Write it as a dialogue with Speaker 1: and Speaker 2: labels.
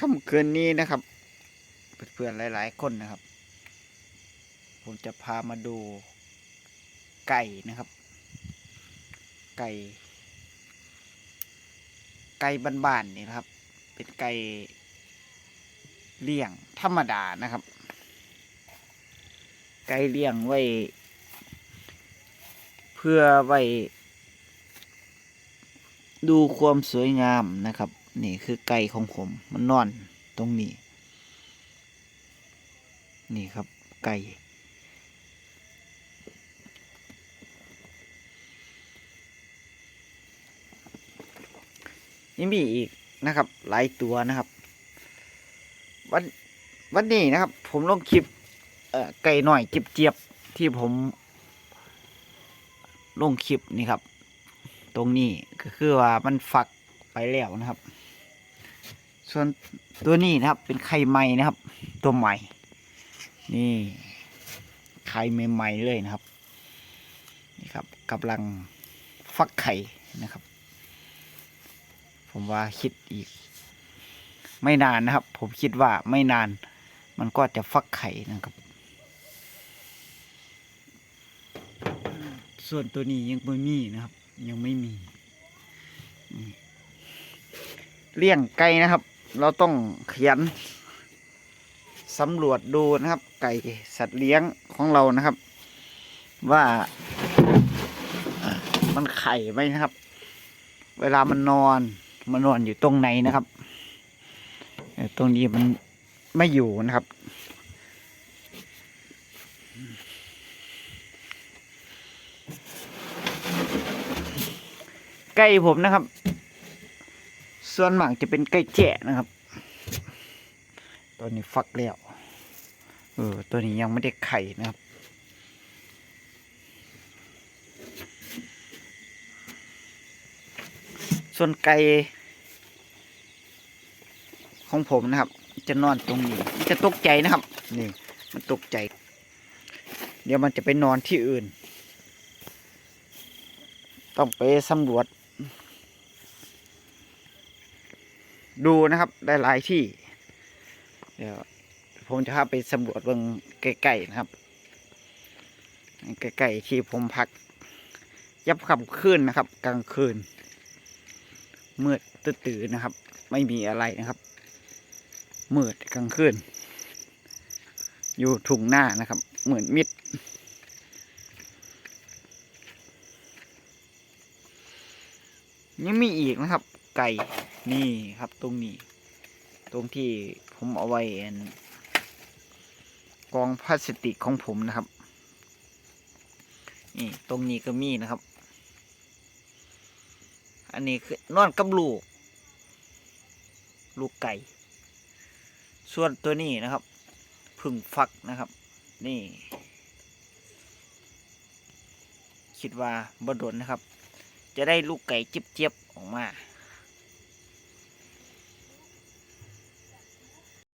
Speaker 1: ค่ำคืนนี้นะครับ เพื่อนๆหลายๆคนนะครับ ผมจะพามาดูไก่นะครับ ไก่ ไก่บ้านๆนี่นะครับ เป็นไก่เลี้ยงธรรมดานะครับ ไก่เลี้ยงไว้ เพื่อไว้ ดูความสวยงามนะครับ นี่คือไก่ของผม มันนอนตรงนี้ นี่ครับไก่ยังมีอีกนะครับ หลายตัวนะครับ วันวันนี้นะครับ ผมลงคลิปไก่หน่อยเจียบที่ผม ลงคลิปนี่ครับ ตรงนี้ก็คือว่ามันฝักไปแล้วนะครับ ส่วนตัวนี้นะครับ เป็นไข่ใหม่นะครับ ตัวใหม่ นี่ไข่ใหม่ๆเลยนะครับ นี่ครับกำลังฟักไข่นะครับ ผมว่าคิดอีก ไม่นานนะครับ ผมคิดว่าไม่นาน มันก็จะฟักไข่นะครับ ส่วนตัวนี้ยังไม่มีนะครับ ยังไม่มีเลี้ยงไก่นะครับ เราต้องเขียนสำรวจดูนะครับ ไก่สัตว์เลี้ยงของเรานะครับ ว่ามันไข่ไหมนะครับ เวลามันนอน มันนอนอยู่ตรงไหนนะครับตรงนี้มันไม่อยู่นะครับไก่ผมนะครับ ส่วนมากจะเป็นไก่แจ้นะครับ ตัวนี้ฟักแล้วเออตัวนี้ยังไม่ได้ไข่นะครับส่วนไก่ของผมนะครับ จะนอนตรงนี้จะตกใจนะครับ นี่ มันตกใจ เดี๋ยวมันจะไปนอนที่อื่น ต้องไปสำรวจ ดูนะครับได้หลายที่ เดี๋ยวผมจะพาไปสำรวจเบื้องใกล้ๆนะครับใกล้ๆที่ผมพัก ยับขับคืนนะครับ กลางคืนมืดตื่นๆนะครับ ไม่มีอะไรนะครับมืดกลางคืนอยู่ทุ่งหน้านะครับ เหมือนมิด ยังมีอีกนะครับ ไก่ นี่ครับตรงนี้ ตรงที่ผมเอาไว้อันกองพลาสติกของผมนะครับนี่ตรงนี้ก็มีนะครับ อันนี้คือนอนกับลูก ลูกไก่ ส่วนตัวนี้นะครับ พึ่งฟักนะครับ นี่ คิดว่าบดนนะครับ จะได้ลูกไก่เจี๊ยบๆออกมา